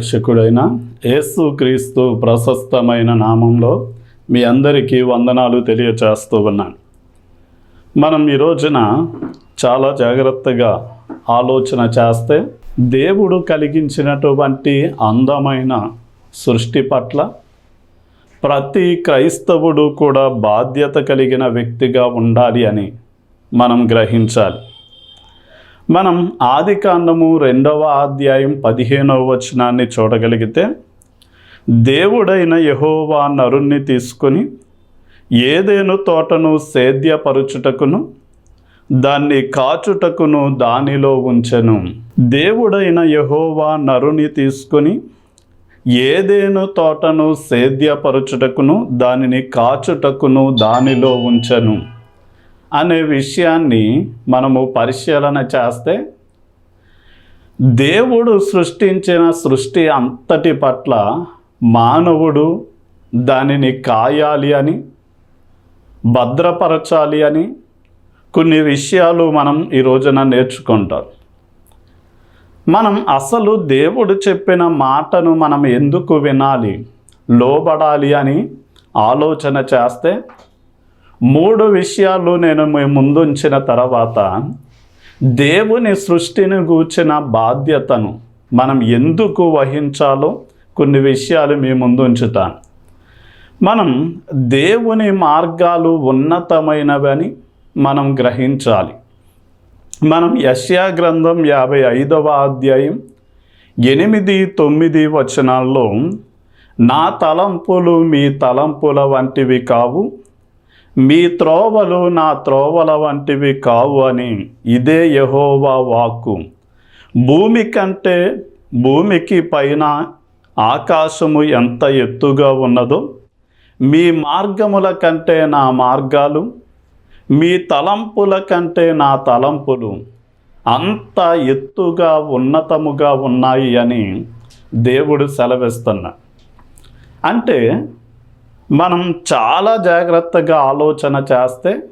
రక్షకుడైన యేసు క్రీస్తు ప్రశస్తమైన నామంలో మీ అందరికీ వందనాలు తెలియచేస్తూ ఉన్నాను. మనం ఈ రోజున చాలా జాగ్రత్తగా ఆలోచన చేస్తే దేవుడు కలిగించినటువంటి అందమైన సృష్టి పట్ల ప్రతి క్రైస్తవుడు కూడా బాధ్యత కలిగిన వ్యక్తిగా ఉండాలి అని మనం గ్రహించాలి. మనం ఆది కాండము రెండవ అధ్యాయం పదిహేనవ వచనాన్ని చూడగలిగితే దేవుడైన యహోవా నరుణ్ణి తీసుకొని ఏదేను తోటను సేద్యపరుచుటకును దాన్ని కాచుటకును దానిలో ఉంచెను. దేవుడైన యహోవా నరుని తీసుకొని ఏదేను తోటను సేద్యపరుచుటకును దానిని కాచుటకును దానిలో ఉంచెను. అనే విషయాన్ని మనము పరిశీలన చేస్తే దేవుడు సృష్టించిన సృష్టి అంతటి పట్ల మానవుడు దానిని కాయాలి అని భద్రపరచాలి అని కొన్ని విషయాలు మనం ఈ రోజున నేర్చుకుంటాం. మనం అసలు దేవుడు చెప్పిన మాటను మనం ఎందుకు వినాలి లోబడాలి అని ఆలోచన చేస్తే మూడు విషయాలు నేను మీ ముందుంచిన తర్వాత దేవుని సృష్టిని గూర్చిన బాధ్యతను మనం ఎందుకు వహించాలో కొన్ని విషయాలు మీ ముందు ఉంచుతాను మనం దేవుని మార్గాలు ఉన్నతమైనవని మనం గ్రహించాలి. మనం యశ్యా గ్రంథం యాభై ఐదవ అధ్యాయం ఎనిమిది తొమ్మిది వచనాల్లో నా తలంపులు మీ తలంపుల వంటివి కావు మీ త్రోవలు నా త్రోవల వంటివి కావు అని ఇదే యహోవా వాక్కు. భూమి కంటే భూమికి పైన ఆకాశము ఎంత ఎత్తుగా ఉన్నదో మీ మార్గముల కంటే నా మార్గాలు మీ తలంపుల కంటే నా తలంపులు అంత ఎత్తుగా ఉన్నతముగా ఉన్నాయి అని దేవుడు సెలవిస్తున్నా. అంటే మనం చాలా జాగ్రత్తగా ఆలోచన చేస్తే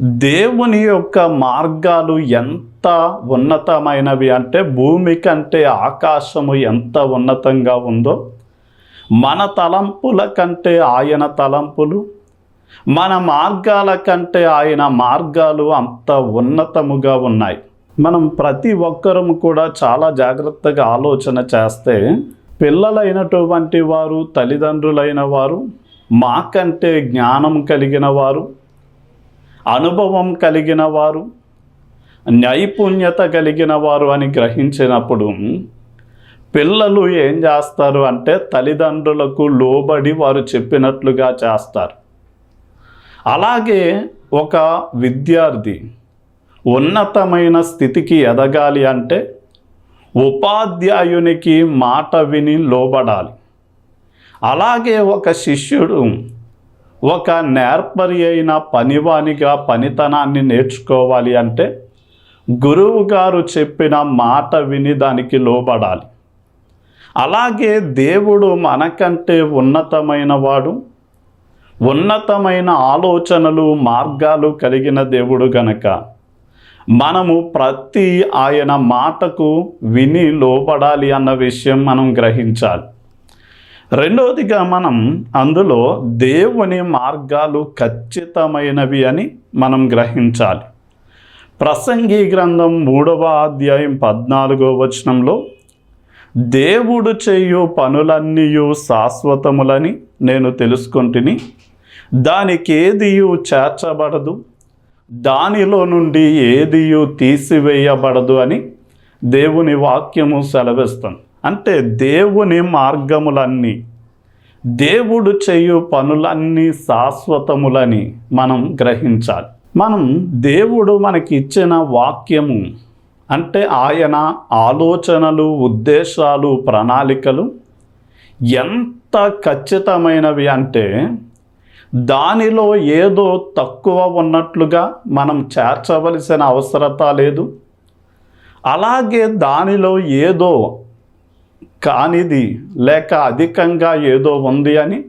దేవుని యొక్క మార్గాలు ఎంత ఉన్నతమైనవి అంటే భూమి కంటే ఆకాశము ఎంత ఉన్నతంగా ఉందో మన తలంపుల కంటే ఆయన తలంపులు మన మార్గాల కంటే ఆయన మార్గాలు అంత ఉన్నతముగా ఉన్నాయి. మనం ప్రతి ఒక్కరం కూడా చాలా జాగ్రత్తగా ఆలోచన చేస్తే పిల్లలైనటువంటి వారు తల్లిదండ్రులైన వారు మాకంటే జ్ఞానం కలిగిన వారు అనుభవం కలిగిన వారు నైపుణ్యత కలిగిన వారు అని గ్రహించినప్పుడు పిల్లలు ఏం చేస్తారు అంటే తల్లిదండ్రులకు లోబడి వారు చెప్పినట్లుగా చేస్తారు. అలాగే ఒక విద్యార్థి ఉన్నతమైన స్థితికి ఎదగాలి అంటే ఉపాధ్యాయునికి మాట విని లోబడాలి. అలాగే ఒక శిష్యుడు ఒక నేర్పరి అయిన పనివానిగా పనితనాన్ని నేర్చుకోవాలి అంటే గురువు గారు చెప్పిన మాట విని దానికి లోబడాలి. అలాగే దేవుడు మనకంటే ఉన్నతమైన వాడు ఉన్నతమైన ఆలోచనలు మార్గాలు కలిగిన దేవుడు గనక మనము ప్రతి ఆయన మాటకు విని లోపడాలి అన్న విషయం మనం గ్రహించాలి. రెండవదిగా మనం అందులో దేవుని మార్గాలు ఖచ్చితమైనవి అని మనం గ్రహించాలి. ప్రసంగి గ్రంథం మూడవ అధ్యాయం పద్నాలుగో వచనంలో దేవుడు చేయు పనులన్నీయు శాశ్వతములని నేను తెలుసుకుంటుని. దానికి చేర్చబడదు. దానిలో నుండి ఏదియు తీసివేయబడదు అని దేవుని వాక్యము సెలవిస్తుంది. అంటే దేవుని మార్గములన్నీ దేవుడు చేయు పనులన్నీ శాశ్వతములని మనం గ్రహించాలి. మనం దేవుడు మనకి ఇచ్చిన వాక్యము అంటే ఆయన ఆలోచనలు ఉద్దేశాలు ప్రణాళికలు ఎంత ఖచ్చితమైనవి అంటే దానిలో ఏదో తక్కువ ఉన్నట్లుగా మనం చేర్చవలసిన అవసరత లేదు. అలాగే దానిలో ఏదో కానిది లేక అధికంగా ఏదో ఉంది అని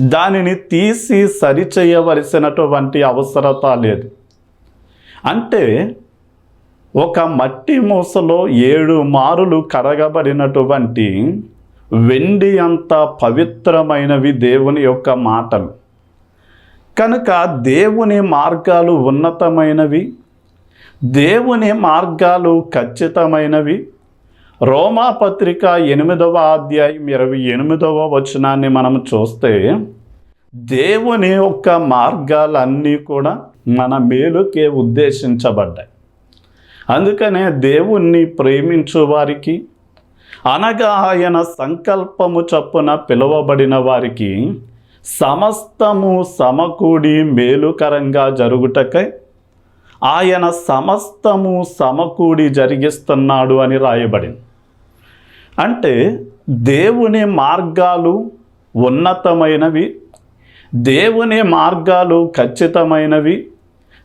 దానిని తీసి సరిచేయవలసినటువంటి అవసరత లేదు. అంటే ఒక మట్టి మూసలో ఏడు మారులు కడగబడినటువంటి వెండి అంత పవిత్రమైనవి దేవుని యొక్క మాటలు. కనుక దేవుని మార్గాలు ఉన్నతమైనవి దేవుని మార్గాలు ఖచ్చితమైనవి. రోమాపత్రిక ఎనిమిదవ అధ్యాయం ఇరవై ఎనిమిదవ వచనాన్ని మనం చూస్తే దేవుని యొక్క మార్గాలన్నీ కూడా మన మేలుకే ఉద్దేశించబడ్డాయి. అందుకనే దేవుణ్ణి ప్రేమించు వారికి అనగా ఆయన సంకల్పము చొప్పున పిలువబడిన వారికి సమస్తము సమకూడి మేలుకరంగా జరుగుటకై ఆయన సమస్తము సమకూడి జరిగిస్తున్నాడు అని రాయబడింది. అంటే దేవుని మార్గాలు ఉన్నతమైనవి దేవుని మార్గాలు ఖచ్చితమైనవి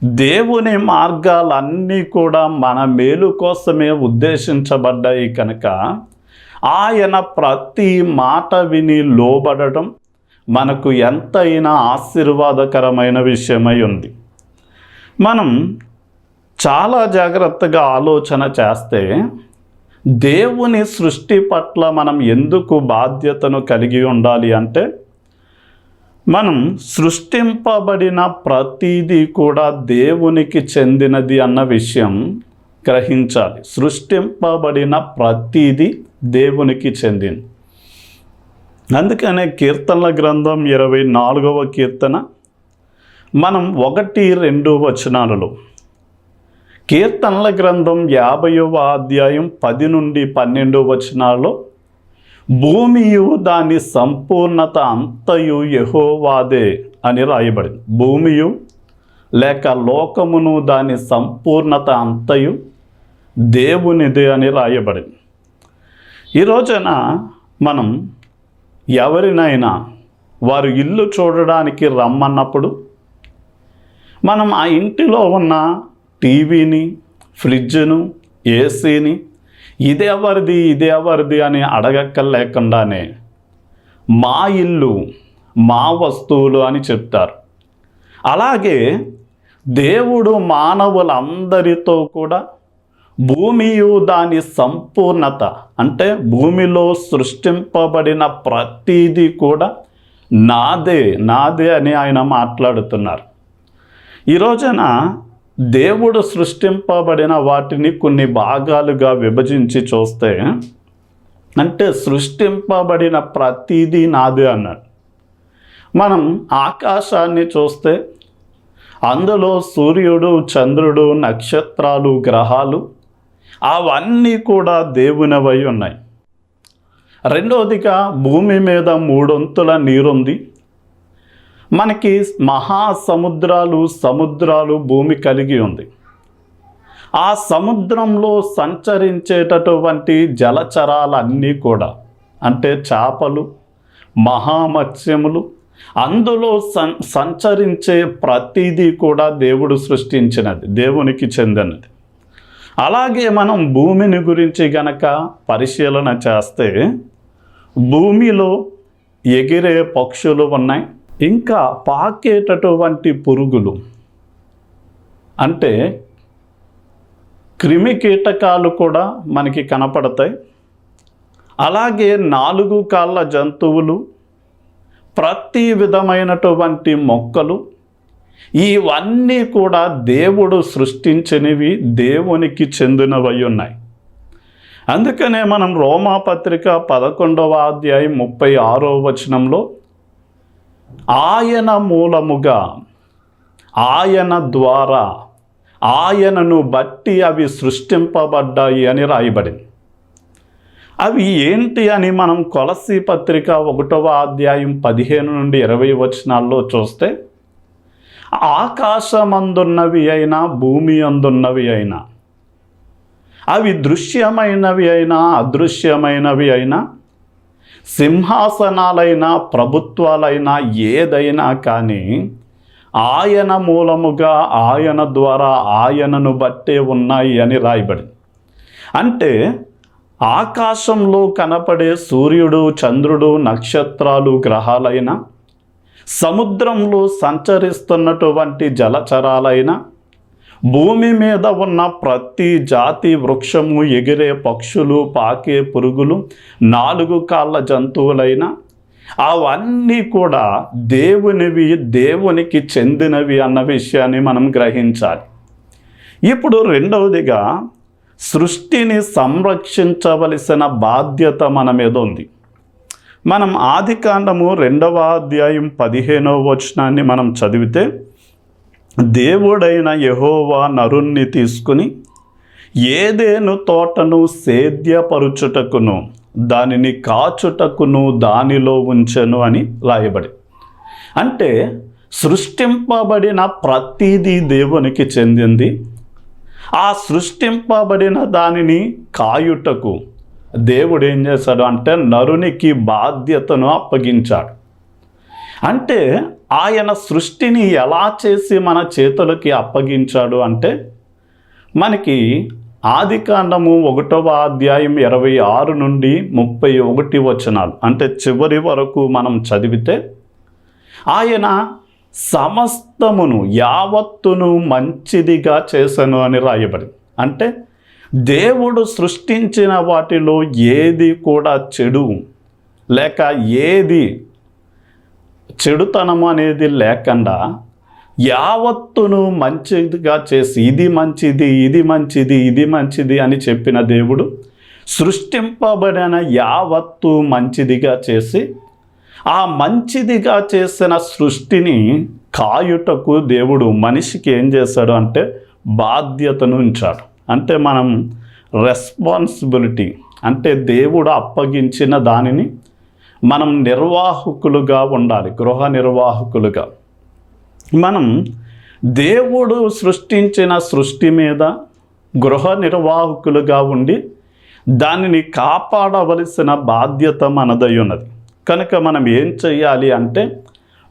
దేవుని మార్గాలన్నీ కూడా మన మేలు కోసమే ఉద్దేశించబడ్డాయి కనుక ఆయన ప్రతి మాట విని లోబడటం మనకు ఎంతైనా ఆశీర్వాదకరమైన విషయమై ఉంది. మనం చాలా జాగ్రత్తగా ఆలోచన చేస్తే దేవుని సృష్టి పట్ల మనం ఎందుకు బాధ్యతను కలిగి ఉండాలి అంటే మనం సృష్టింపబడిన ప్రతిదీ కూడా దేవునికి చెందినది అన్న విషయం గ్రహించాలి. సృష్టింపబడిన ప్రతిదీ దేవునికి చెందింది. అందుకనే కీర్తనల గ్రంథం ఇరవై నాలుగవ కీర్తన. మనం ఒకటి రెండు వచనాలలో కీర్తనల గ్రంథం యాభైవ అధ్యాయం పది నుండి పన్నెండు వచనాల్లో భూమియు దాని సంపూర్ణత అంతయు యహోవాదే అని రాయబడింది. భూమియు లేక లోకమును దాని సంపూర్ణత అంతయు దేవునిదే అని రాయబడింది. ఈ రోజున మనం ఎవరినైనా వారు ఇల్లు చూడడానికి రమ్మన్నప్పుడు మనం ఆ ఇంటిలో ఉన్న టీవీని ఫ్రిడ్జ్ను ఏసీని ఇదే ఎవరిది ఇదే ఎవరిది అని అడగక్కర్లేకుండానే మా ఇల్లు మా వస్తువులు అని చెప్తారు. అలాగే దేవుడు మానవులందరితో కూడా భూమియు దాని సంపూర్ణత అంటే భూమిలో సృష్టింపబడిన ప్రతిదీ కూడా నాదే నాదే అని ఆయన మాట్లాడుతున్నారు. ఈ రోజున దేవుడు సృష్టింపబడిన వాటిని కొన్ని భాగాలుగా విభజించి చూస్తే అంటే సృష్టింపబడిన ప్రతిదీ నాదే అన్నాడు. మనం ఆకాశాన్ని చూస్తే అందులో సూర్యుడు చంద్రుడు నక్షత్రాలు గ్రహాలు అవన్నీ కూడా దేవునివై ఉన్నాయి. రెండవదిగా భూమి మీద మూడొంతుల నీరుంది. మనకి మహాసముద్రాలు సముద్రాలు భూమి కలిగి ఉంది. ఆ సముద్రంలో సంచరించేటటువంటి జలచరాలన్నీ కూడా అంటే చేపలు మహామత్స్యములు అందులో సం సంచరించే ప్రతిదీ కూడా దేవుడు సృష్టించినది దేవునికి చెందినది. అలాగే మనం భూమిని గురించి గనక పరిశీలన చేస్తే భూమిలో ఎగిరే పక్షులు ఉన్నాయి. ఇంకా పాకేటటువంటి పురుగులు అంటే క్రిమి కీటకాలు కూడా మనకి కనపడతాయి. అలాగే నాలుగు కాళ్ళ జంతువులు ప్రతి విధమైనటువంటి మొక్కలు ఇవన్నీ కూడా దేవుడు సృష్టించినవి దేవునికి చెందినవై ఉన్నాయి. అందుకనే మనం రోమాపత్రిక పదకొండవ అధ్యాయం ముప్పై ఆరో వచనంలో ఆయన మూలముగా ఆయన ద్వారా ఆయనను బట్టి అవి సృష్టింపబడ్డాయి అని రాయబడింది. అవి ఏంటి అని మనం కొలసి పత్రిక ఒకటవ అధ్యాయం పదిహేను నుండి ఇరవై వచనాల్లో చూస్తే ఆకాశమందున్నవి అయినా భూమి అందున్నవి అయినా. అవి దృశ్యమైనవి అయినా అదృశ్యమైనవి అయినా సింహాసనాలైనా ప్రభుత్వాలైనా ఏదైనా కానీ ఆయన మూలముగా ఆయన ద్వారా ఆయనను బట్టే ఉన్నాయి అని రాయబడింది. అంటే ఆకాశంలో కనపడే సూర్యుడు చంద్రుడు నక్షత్రాలు గ్రహాలైన సముద్రంలో సంచరిస్తున్నటువంటి జలచరాలైన భూమి మీద ఉన్న ప్రతి జాతి వృక్షము ఎగిరే పక్షులు పాకే పురుగులు నాలుగు కాళ్ళ జంతువులైన అవన్నీ కూడా దేవునివి దేవునికి చెందినవి అన్న విషయాన్ని మనం గ్రహించాలి. ఇప్పుడు రెండవదిగా సృష్టిని సంరక్షించవలసిన బాధ్యత మన మీద ఉంది. మనం ఆదికాండము రెండవ అధ్యాయం పదిహేనవ వచనాన్ని మనం చదివితే దేవుడైన యహోవా నరుణ్ణి తీసుకుని ఏదేను తోటను సేద్యపరుచుటకును దానిని కాచుటకును దానిలో ఉంచెను అని రాయబడి అంటే సృష్టింపబడిన ప్రతిదీ దేవునికి చెందింది. ఆ సృష్టింపబడిన దానిని కాయుటకు దేవుడు ఏం చేశాడు అంటే నరునికి బాధ్యతను అప్పగించాడు. అంటే ఆయన సృష్టిని ఎలా చేసి మన చేతులకి అప్పగించాడు అంటే మనకి ఆది కాండము ఒకటవ అధ్యాయం ఇరవై ఆరు నుండి ముప్పై ఒకటి వచనాలు. అంటే చివరి వరకు మనం చదివితే ఆయన సమస్తమును యావత్తును మంచిదిగా చేశాను అని రాయబడి అంటే దేవుడు సృష్టించిన వాటిలో ఏది కూడా చెడు. లేక ఏది చెడుతనం అనేది లేకుండా యావత్తును మంచిదిగా చేసి ఇది మంచిది ఇది మంచిది ఇది మంచిది అని చెప్పిన దేవుడు సృష్టింపబడిన యావత్తు మంచిదిగా చేసి ఆ మంచిదిగా చేసిన సృష్టిని కాయుటకు దేవుడు మనిషికి ఏం చేశాడు అంటే బాధ్యతను ఉంచాడు. అంటే మనం రెస్పాన్సిబిలిటీ అంటే దేవుడు అప్పగించిన దానిని మనం నిర్వాహకులుగా ఉండాలి గృహ నిర్వాహకులుగా. మనం దేవుడు సృష్టించిన సృష్టి మీద గృహ నిర్వాహకులుగా ఉండి దానిని కాపాడవలసిన బాధ్యత మనదై ఉన్నది కనుక మనం ఏం చేయాలి అంటే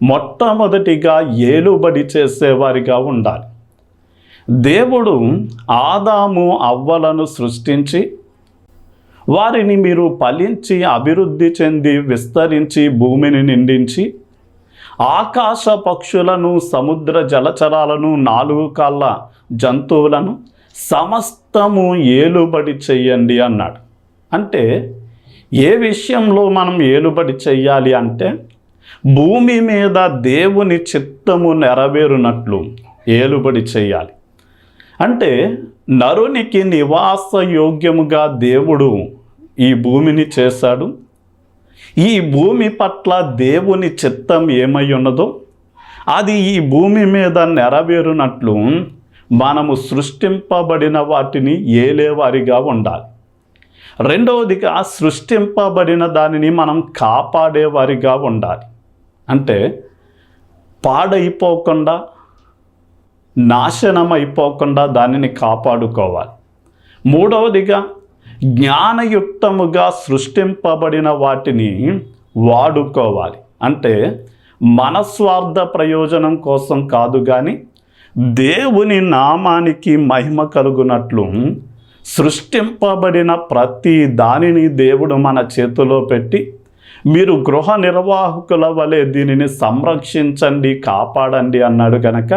మొట్టమొదటిగా ఏలుబడి చేసేవారిగా ఉండాలి. దేవుడు ఆదాము అవ్వలను సృష్టించి వారిని మీరు ఫలించి అభివృద్ధి చెంది విస్తరించి భూమిని నిండించి ఆకాశ పక్షులను సముద్ర జలచరాలను నాలుగు కాళ్ళ జంతువులను సమస్తము ఏలుబడి చెయ్యండి అన్నాడు. అంటే ఏ విషయంలో మనం ఏలుబడి చెయ్యాలి అంటే భూమి మీద దేవుని చిత్తము నెరవేరునట్లు ఏలుబడి చెయ్యాలి అంటే నరునికి నివాస యోగ్యముగా దేవుడు ఈ భూమిని చేశాడు. ఈ భూమి పట్ల దేవుని చిత్తం ఏమై ఉన్నదో అది ఈ భూమి మీద నెరవేరునట్లు మనము సృష్టింపబడిన వాటిని ఏలేవారిగా ఉండాలి. రెండవదిగా సృష్టింపబడిన దానిని మనం కాపాడేవారిగా ఉండాలి. అంటే పాడైపోకుండా నాశనం అయిపోకుండా దానిని కాపాడుకోవాలి. మూడవదిగా జ్ఞానయుక్తముగా సృష్టింపబడిన వాటిని వాడుకోవాలి. అంటే మనస్వార్థ ప్రయోజనం కోసం కాదు కానీ దేవుని నామానికి మహిమ కలుగునట్లు సృష్టింపబడిన ప్రతి దానిని దేవుడు మన చేతిలో పెట్టి మీరు గృహ నిర్వాహకుల వలె దీనిని సంరక్షించండి కాపాడండి అన్నాడు గనక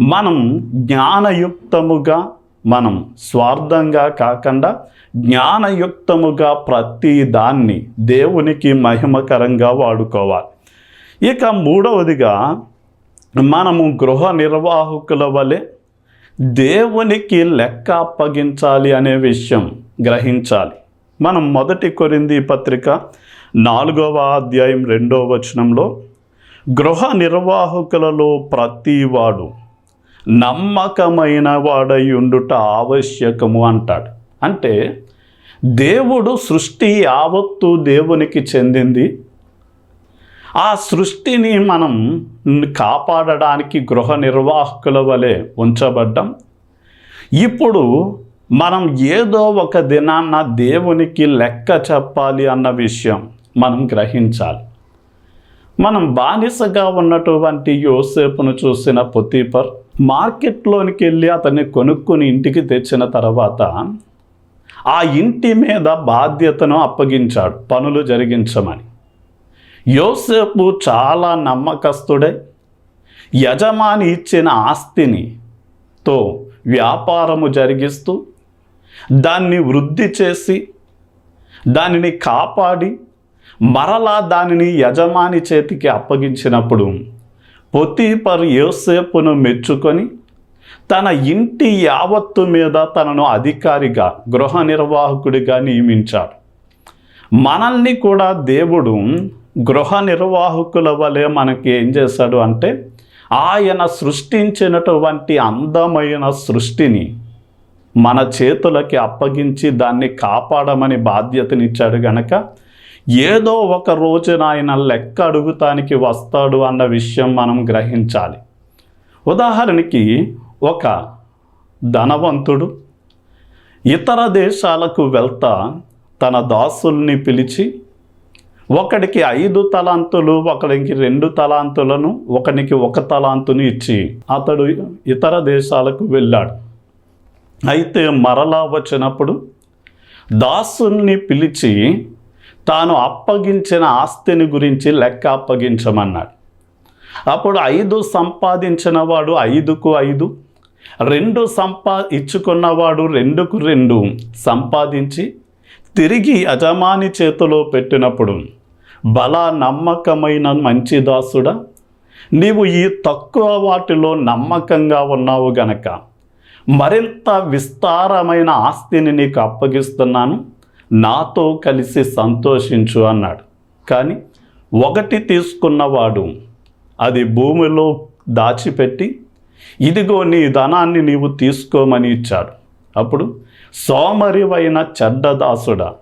మనం జ్ఞానయుక్తముగా మనం స్వార్థంగా కాకుండా జ్ఞానయుక్తముగా ప్రతి దాన్ని దేవునికి మహిమకరంగా వాడుకోవాలి. ఇక మూడవదిగా మనము గృహ నిర్వాహకుల వలె దేవునికి లెక్క అప్పగించాలి అనే విషయం గ్రహించాలి. మనం మొదటి కొరింది పత్రిక నాలుగవ అధ్యాయం రెండవ వచనంలో గృహ నిర్వాహకులలో ప్రతివాడు నమ్మకమైన వాడయుండుట ఉండుట ఆవశ్యకము అంటాడు. అంటే దేవుడు సృష్టి యావత్తు దేవునికి చెందింది. ఆ సృష్టిని మనం కాపాడడానికి గృహ నిర్వాహకుల వలె ఉంచబడ్డం. ఇప్పుడు మనం ఏదో ఒక దినాన్న దేవునికి లెక్క చెప్పాలి అన్న విషయం మనం గ్రహించాలి. మనం బానిసగా ఉన్నటువంటి యోసేపును చూసిన పొతీపర్ మార్కెట్లోనికి వెళ్ళి అతన్ని కొనుక్కొని ఇంటికి తెచ్చిన తర్వాత ఆ ఇంటి మీద బాధ్యతను అప్పగించాడు పనులు జరిగించమని. యోసేపు చాలా నమ్మకస్తుడే యజమాని ఇచ్చిన ఆస్తిని తో వ్యాపారము జరిగిస్తూ దాన్ని వృద్ధి చేసి దానిని కాపాడి మరలా దానిని యజమాని చేతికి అప్పగించినప్పుడు పొత్తిపర్ యోసేపును మెచ్చుకొని తన ఇంటి యావత్తు మీద తనను అధికారిగా గృహ నిర్వాహకుడిగా నియమించాడు. మనల్ని కూడా దేవుడు గృహ నిర్వాహకుల వలె మనకి ఏం చేశాడు అంటే ఆయన సృష్టించినటువంటి అందమైన సృష్టిని మన చేతులకి అప్పగించి దాన్ని కాపాడమని బాధ్యతనిచ్చాడు గనక ఏదో ఒక రోజున ఆయన లెక్క అడుగుతానికి వస్తాడు అన్న విషయం మనం గ్రహించాలి. ఉదాహరణకి ఒక ధనవంతుడు ఇతర దేశాలకు వెళ్తా తన దాసుల్ని పిలిచి ఒకడికి ఐదు తలాంతులు ఒకడికి రెండు తలాంతులను ఒకనికి ఒక తలాంతుని ఇచ్చి అతడు ఇతర దేశాలకు వెళ్ళాడు. అయితే మరలా వచ్చినప్పుడు దాసుల్ని పిలిచి తాను అప్పగించిన ఆస్తిని గురించి లెక్క అప్పగించమన్నాడు. అప్పుడు ఐదు సంపాదించిన వాడు ఐదుకు ఐదు రెండు సంపా ఇచ్చుకున్నవాడు రెండుకు రెండు సంపాదించి తిరిగి యజమాని చేతిలో పెట్టినప్పుడు బల నమ్మకమైన మంచి దాసుడా నీవు ఈ తక్కువ వాటిలో నమ్మకంగా ఉన్నావు గనక మరింత విస్తారమైన ఆస్తిని నీకు అప్పగిస్తున్నాను. నాతో కలిసి సంతోషించు అన్నాడు. కానీ ఒకటి తీసుకున్నవాడు అది భూమిలో దాచిపెట్టి ఇదిగో నీ ధనాన్ని నీవు తీసుకోమని ఇచ్చాడు. అప్పుడు సోమరివైన చెడ్డదాసుడా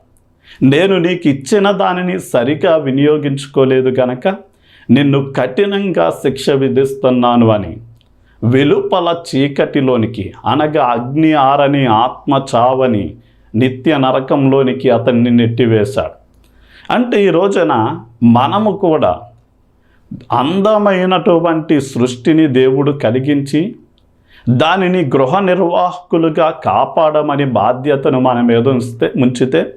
నేను నీకు ఇచ్చిన దానిని సరిగా వినియోగించుకోలేదు గనక నిన్ను కఠినంగా శిక్ష విధిస్తున్నాను అని వెలుపల చీకటిలోనికి అనగా అగ్ని ఆరని ఆత్మ చావని నిత్య నరకంలోనికి అతన్ని నెట్టివేశాడు. అంటే ఈ రోజున మనము కూడా అందమైనటువంటి సృష్టిని దేవుడు కలిగించి దానిని గృహ నిర్వాహకులుగా కాపాడమని బాధ్యతను మనం మీద ఉంచితే ఉంచితే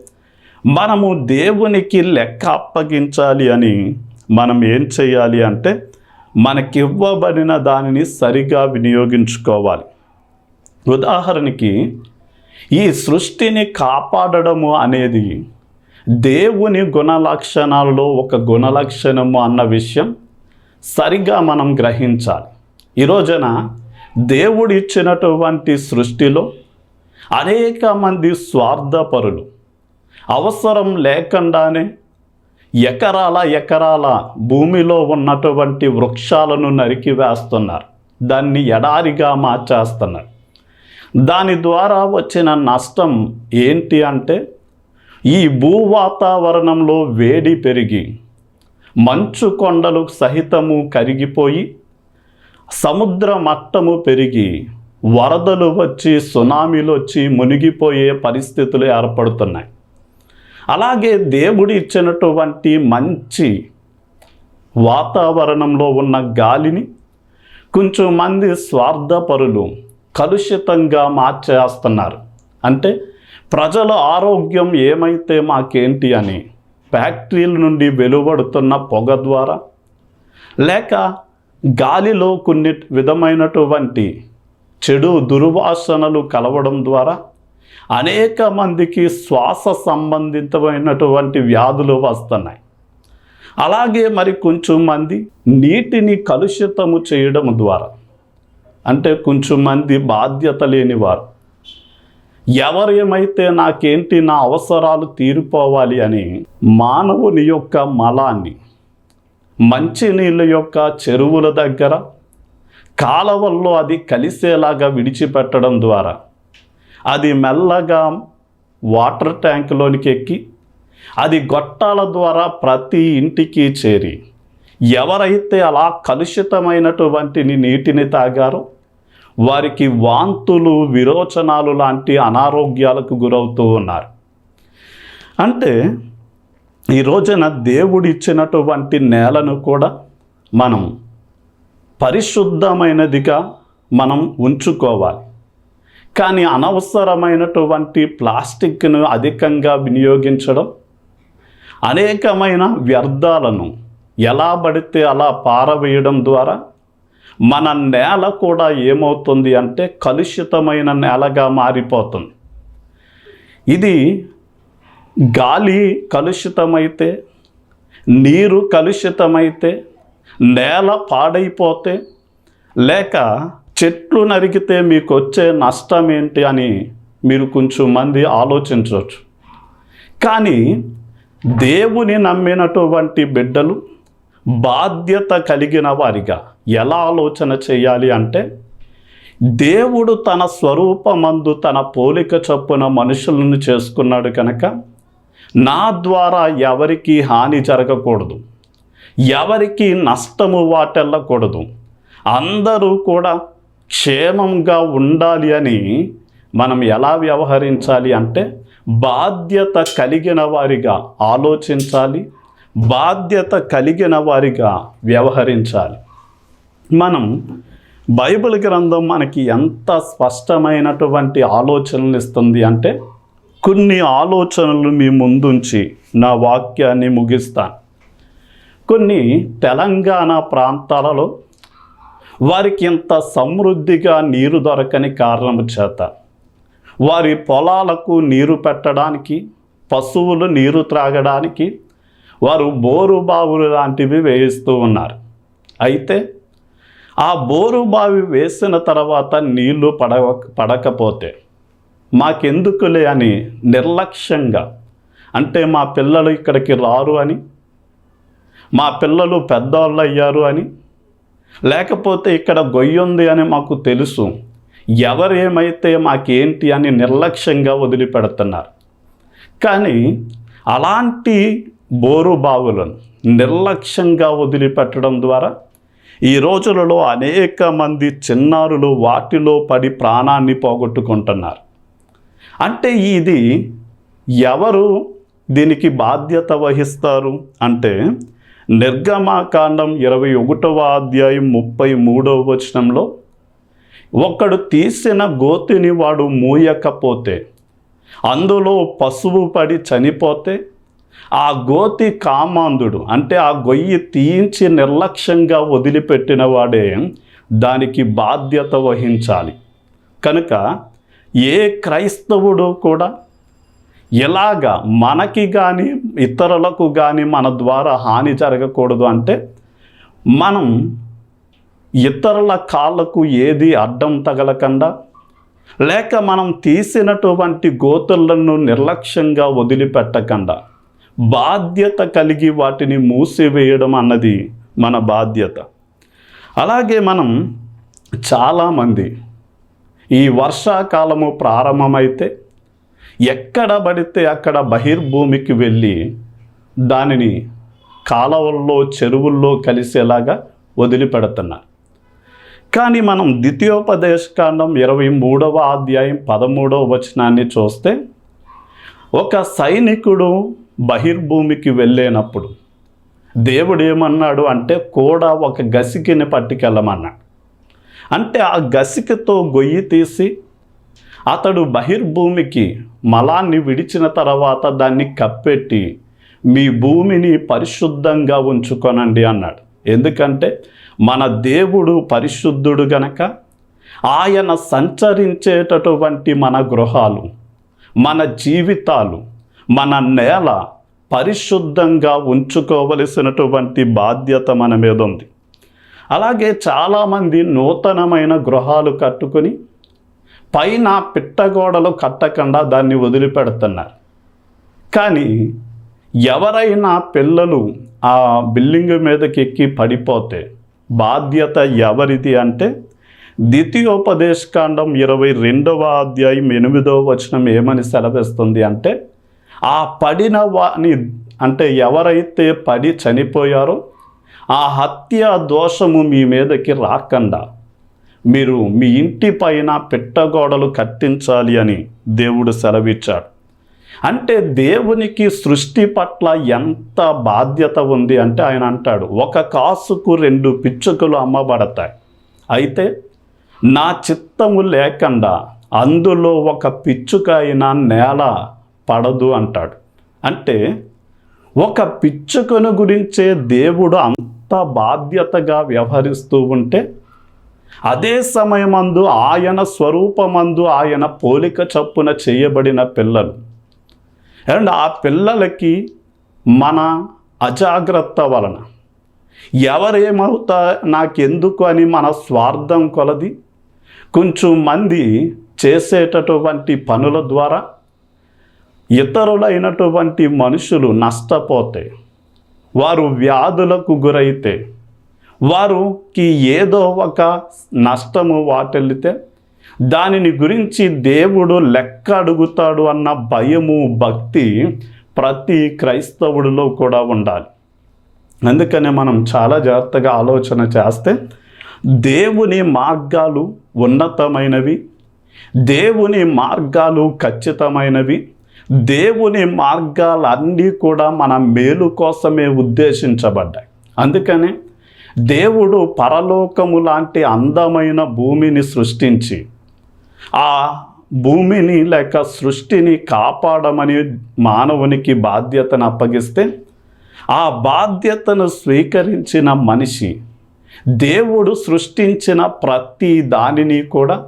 మనము దేవునికి లెక్క అప్పగించాలి అని మనం ఏం చేయాలి అంటే మనకివ్వబడిన దానిని సరిగా వినియోగించుకోవాలి. ఉదాహరణకి ఈ సృష్టిని కాపాడడము అనేది దేవుని గుణ లక్షణాలలో ఒక గుణ లక్షణము అన్న విషయం సరిగా మనం గ్రహించాలి. ఈ రోజున దేవుడు ఇచ్చినటువంటి సృష్టిలో అనేక మంది స్వార్థపరులు అవసరం లేకుండానే ఎకరాల ఎకరాల భూమిలో ఉన్నటువంటి వృక్షాలను నరికి వేస్తున్నారు. దాన్ని ఎడారిగా మార్చేస్తున్నారు. దాని ద్వారా వచ్చిన నష్టం ఏంటి అంటే ఈ భూ వాతావరణంలో వేడి పెరిగి మంచు కొండలు సహితము కరిగిపోయి సముద్ర మట్టము పెరిగి వరదలు వచ్చి సునామీలు వచ్చి మునిగిపోయే పరిస్థితులు ఏర్పడుతున్నాయి. అలాగే దేవుడు ఇచ్చినటువంటి మంచి వాతావరణంలో ఉన్న గాలిని కొంచెం మంది స్వార్థపరులు కలుషితంగా మార్చేస్తున్నారు. అంటే ప్రజల ఆరోగ్యం ఏమైతే మాకేంటి అని ఫ్యాక్టరీల నుండి వెలువడుతున్న పొగ ద్వారా లేక గాలిలో కొన్ని విధమైనటువంటి చెడు దుర్వాసనలు కలవడం ద్వారా అనేక మందికి శ్వాస సంబంధితమైనటువంటి వ్యాధులు వస్తున్నాయి. అలాగే మరి కొంచెం మంది నీటిని కలుషితము చేయడం ద్వారా అంటే కొంచెం మంది బాధ్యత లేని వారు. ఎవరేమైతే నాకేంటి నా అవసరాలు తీరిపోవాలి అని మానవుని యొక్క మలాన్ని మంచినీళ్ళ యొక్క చెరువుల దగ్గర కాలవల్లో అది కలిసేలాగా విడిచిపెట్టడం ద్వారా అది మెల్లగా వాటర్ ట్యాంక్లోనికి ఎక్కి అది గొట్టాల ద్వారా ప్రతి ఇంటికి చేరి ఎవరైతే అలా కలుషితమైనటువంటి నీటిని తాగారో వారికి వాంతులు విరోచనాలు లాంటి అనారోగ్యాలకు గురవుతూ ఉన్నారు. అంటే ఈ రోజున దేవుడిచ్చినటువంటి నేలను కూడా మనం పరిశుద్ధమైనదిగా మనం ఉంచుకోవాలి. కానీ అనవసరమైనటువంటి ప్లాస్టిక్ను అధికంగా వినియోగించడం అనేకమైన వ్యర్థాలను ఎలా పడితే అలా పారవేయడం ద్వారా మన నేల కూడా ఏమవుతుంది అంటే కలుషితమైన నేలగా మారిపోతుంది. ఇది గాలి కలుషితమైతే నీరు కలుషితమైతే నేల పాడైపోతే లేక చెట్లు నరికితే మీకు వచ్చే నష్టం ఏంటి అని మీరు కొంచెం మంది ఆలోచించవచ్చు. కానీ దేవుని నమ్మినటువంటి బిడ్డలు బాధ్యత కలిగిన వారిగా ఎలా ఆలోచన చేయాలి అంటే దేవుడు తన స్వరూపమందు తన పోలిక చొప్పున మనుషులను చేసుకున్నాడు కనుక నా ద్వారా ఎవరికి హాని జరగకూడదు. ఎవరికి నష్టము వాటెళ్ళకూడదు అందరూ కూడా క్షేమంగా ఉండాలి అని మనం ఎలా వ్యవహరించాలి అంటే బాధ్యత కలిగిన వారిగా ఆలోచించాలి బాధ్యత కలిగిన వారిగా వ్యవహరించాలి. మనం బైబిల్ గ్రంథం మనకి ఎంత స్పష్టమైనటువంటి ఆలోచనలు ఇస్తుంది అంటే కొన్ని ఆలోచనలు మీ ముందుంచి నా వాక్యాన్ని ముగిస్తాను. కొన్ని తెలంగాణ ప్రాంతాలలో వారికి ఇంత సమృద్ధిగా నీరు దొరకని కారణం చేత వారి పొలాలకు నీరు పెట్టడానికి పశువులు నీరు త్రాగడానికి వారు బోరు బావులు లాంటివి వేయిస్తూ ఉన్నారు. అయితే ఆ బోరు బావి వేసిన తర్వాత నీళ్ళు పడవ పడకపోతే మాకెందుకులే అని నిర్లక్ష్యంగా అంటే మా పిల్లలు ఇక్కడికి రారు అని మా పిల్లలు పెద్దవాళ్ళు అయ్యారు అని లేకపోతే ఇక్కడ గొయ్యి ఉంది అని మాకు తెలుసు. ఎవరేమైతే మాకేంటి అని నిర్లక్ష్యంగా వదిలిపెడుతున్నారు. కానీ అలాంటి బోరు బావులను నిర్లక్ష్యంగా వదిలిపెట్టడం ద్వారా ఈ రోజులలో అనేక మంది చిన్నారులు వాటిలో పడి ప్రాణాన్ని పోగొట్టుకుంటున్నారు. అంటే ఇది ఎవరు దీనికి బాధ్యత వహిస్తారు అంటే నిర్గమాకాండం ఇరవై ఒకటవ అధ్యాయం ముప్పై మూడవ వచనంలో ఒకడు తీసిన గోతిని వాడు మూయకపోతే అందులో పశువు పడి చనిపోతే ఆ గోతి కామాంధుడు అంటే ఆ గొయ్యి తీయించి నిర్లక్ష్యంగా వదిలిపెట్టిన వాడే దానికి బాధ్యత వహించాలి. కనుక ఏ క్రైస్తవుడు కూడా ఎలాగా మనకి కానీ ఇతరులకు కానీ మన ద్వారా హాని జరగకూడదు అంటే మనం ఇతరుల కాళ్ళకు ఏది అడ్డం తగలకుండా లేక మనం తీసినటువంటి గోతులను నిర్లక్ష్యంగా వదిలిపెట్టకుండా బాధ్యత కలిగి వాటిని మూసివేయడం అన్నది మన బాధ్యత. అలాగే మనం చాలామంది ఈ వర్షాకాలము ప్రారంభమైతే ఎక్కడ పడితే అక్కడ బహిర్భూమికి వెళ్ళి దానిని కాలవల్లో చెరువుల్లో కలిసేలాగా వదిలిపెడుతున్నారు. కానీ మనం ద్వితీయోపదేశకాండం ఇరవై మూడవ అధ్యాయం పదమూడవ వచనాన్ని చూస్తే ఒక సైనికుడు బహిర్భూమికి వెళ్ళేనప్పుడు దేవుడు ఏమన్నాడు అంటే కూడా ఒక గసికిని పట్టుకెళ్ళమన్నాడు అంటే ఆ గసికతో గొయ్యి తీసి అతడు బహిర్భూమికి మలాన్ని విడిచిన తర్వాత దాన్ని కప్పెట్టి మీ భూమిని పరిశుద్ధంగా ఉంచుకొనండి అన్నాడు. ఎందుకంటే మన దేవుడు పరిశుద్ధుడు గనక ఆయన సంచరించేటటువంటి మన గృహాలు మన జీవితాలు మన నేల పరిశుద్ధంగా ఉంచుకోవలసినటువంటి బాధ్యత మన మీద ఉంది. అలాగే చాలామంది నూతనమైన గృహాలు కట్టుకొని పైన పిట్టగోడలు కట్టకుండా దాన్ని వదిలిపెడుతున్నారు. కానీ ఎవరైనా పిల్లలు ఆ బిల్డింగ్ మీదకి ఎక్కి పడిపోతే బాధ్యత ఎవరిది అంటే ద్వితీయోపదేశకాండం ఇరవై రెండవ అధ్యాయం ఎనిమిదవ వచనం ఏమని సెలవిస్తుంది అంటే ఆ పడిన వాని అంటే ఎవరైతే పడి చనిపోయారో ఆ హత్య దోషము మీ మీదకి రాకుండా. మీరు మీ ఇంటి పైన పెట్టగోడలు కట్టించాలి అని దేవుడు సెలవిచ్చాడు. అంటే దేవునికి సృష్టి పట్ల ఎంత బాధ్యత ఉంది అంటే ఆయన అంటాడు ఒక కాసుకు రెండు పిచ్చుకలు అమ్మబడతాయి. అయితే నా చిత్తము లేకుండా అందులో ఒక పిచ్చుక అయినా నేల పడదు అంటాడు. అంటే ఒక పిచ్చుకను గురించే దేవుడు అంత బాధ్యతగా వ్యవహరిస్తూ ఉంటే అదే సమయమందు ఆయన స్వరూపమందు ఆయన పోలిక చప్పున చేయబడిన పిల్లలు. అండ్ ఆ పిల్లలకి మన అజాగ్రత్త వలన ఎవరేమవుతా నాకెందుకు అని మన స్వార్థం కొలది? కొంచెం మంది చేసేటటువంటి పనుల ద్వారా ఇతరులైనటువంటి మనుషులు నష్టపోతే వారు వ్యాధులకు గురైతే వారికి ఏదో ఒక నష్టము వాటిల్లితే దానిని గురించి దేవుడు లెక్క అడుగుతాడు అన్న భయము భక్తి ప్రతి క్రైస్తవుడిలో కూడా ఉండాలి. అందుకనే మనం చాలా జాగ్రత్తగా ఆలోచన చేస్తే దేవుని మార్గాలు ఉన్నతమైనవి దేవుని మార్గాలు ఖచ్చితమైనవి దేవుని మార్గాలన్నీ కూడా మన మేలు కోసమే ఉద్దేశించబడ్డాయి. అందుకనే దేవుడు పరలోకము లాంటి అందమైన భూమిని సృష్టించి ఆ భూమిని లేక సృష్టిని కాపాడమని మానవునికి బాధ్యతను అప్పగిస్తే ఆ బాధ్యతను స్వీకరించిన మనిషి దేవుడు సృష్టించిన ప్రతి దానిని కూడా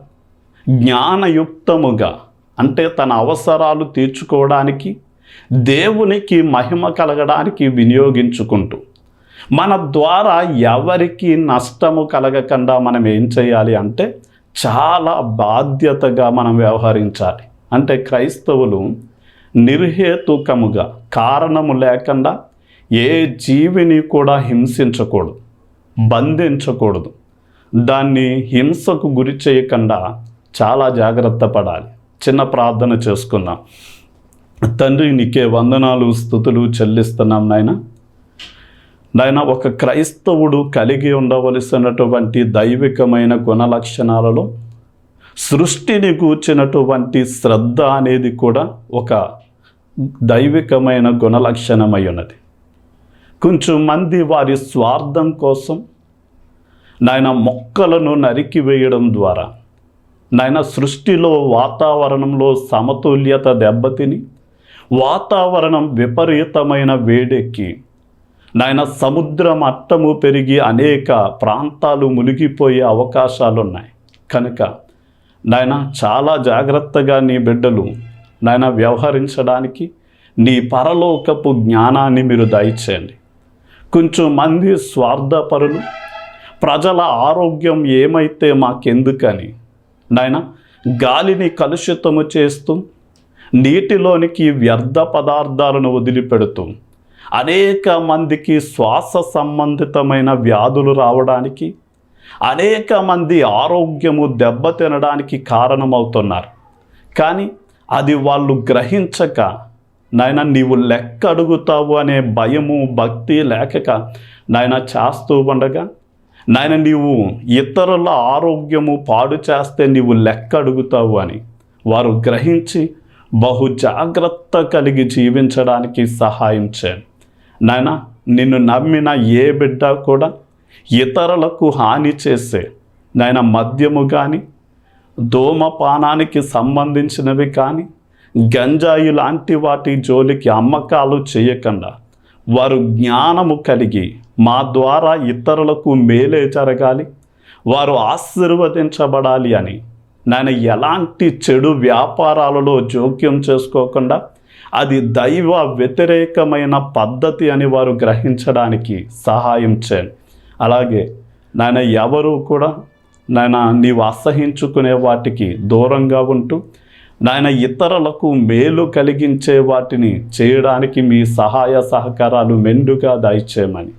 జ్ఞానయుక్తముగా అంటే తన అవసరాలు తీర్చుకోవడానికి దేవునికి మహిమ కలగడానికి వినియోగించుకుంటూ మన ద్వారా ఎవరికి నష్టము కలగకుండా మనం ఏం చేయాలి అంటే చాలా బాధ్యతగా మనం వ్యవహరించాలి. అంటే క్రైస్తవులు నిర్హేతుకముగా కారణము లేకుండా ఏ జీవిని కూడా హింసించకూడదు బంధించకూడదు. దాన్ని హింసకు గురి చేయకుండా చాలా జాగ్రత్త పడాలి. చిన్న ప్రార్థన చేసుకుందాం. తండ్రి నీకే వందనాలు స్థుతులు చెల్లిస్తున్నాం నాయన. నాయన ఒక క్రైస్తవుడు కలిగి ఉండవలసినటువంటి దైవికమైన గుణ లక్షణాలలో సృష్టిని కూర్చినటువంటి శ్రద్ధ అనేది కూడా ఒక దైవికమైన గుణలక్షణమై ఉన్నది కొంచెం మంది వారి స్వార్థం కోసం నాయన మొక్కలను నరికివేయడం ద్వారా నాయన సృష్టిలో వాతావరణంలో సమతుల్యత దెబ్బతిని వాతావరణం విపరీతమైన వేడెక్కి నాయన సముద్ర మట్టము పెరిగి అనేక ప్రాంతాలు మునిగిపోయే అవకాశాలు ఉన్నాయి కనుక నాయన చాలా జాగ్రత్తగా నీ బిడ్డలు నాయన వ్యవహరించడానికి నీ పరలోకపు జ్ఞానాన్ని మీరు దయచేయండి. కొంచెం మంది స్వార్థపరులు ప్రజల ఆరోగ్యం ఏమైతే మాకెందుకని నాయన గాలిని కలుషితము చేస్తూ నీటిలోనికి వ్యర్థ పదార్థాలను వదిలిపెడుతూ అనేక మందికి శ్వాస సంబంధితమైన వ్యాధులు రావడానికి అనేక మంది ఆరోగ్యము దెబ్బతినడానికి కారణమవుతున్నారు. కానీ అది వాళ్ళు గ్రహించక నాయన నీవు లెక్క అడుగుతావు అనే భయము భక్తి లేకక నాయన చేస్తూ ఉండగా నాయన నీవు ఇతరుల ఆరోగ్యము పాడు చేస్తే నీవు లెక్క అడుగుతావు అని వారు గ్రహించి బహు జాగ్రత్త కలిగి జీవించడానికి సహాయం చేయండి. నాయన నిన్ను నమ్మిన ఏ బిడ్డ కూడా ఇతరులకు హాని చేసే నాయన మద్యము కానీ ధూమపానానికి సంబంధించినవి కానీ గంజాయి లాంటి వాటి జోలికి అమ్మకాలు చేయకుండా వారు జ్ఞానము కలిగి మా ద్వారా ఇతరులకు మేలే జరగాలి. వారు ఆశీర్వదించబడాలి అని నేను ఎలాంటి చెడు వ్యాపారాలలో జోక్యం చేసుకోకుండా అది దైవ వ్యతిరేకమైన పద్ధతి అని వారు గ్రహించడానికి సహాయం చేయండి. అలాగే నాయన ఎవరు కూడా నాయన నీవు అసహించుకునే వాటికి దూరంగా ఉంటూ నాయన ఇతరులకు మేలు కలిగించే వాటిని చేయడానికి మీ సహాయ సహకారాలు మెండుగా దయచేయమని.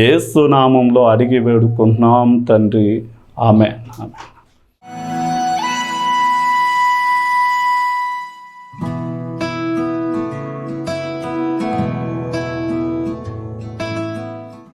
ఏసునామంలో అడిగి వేడుకుంటున్నాం తండ్రి. ఆమె ఆమె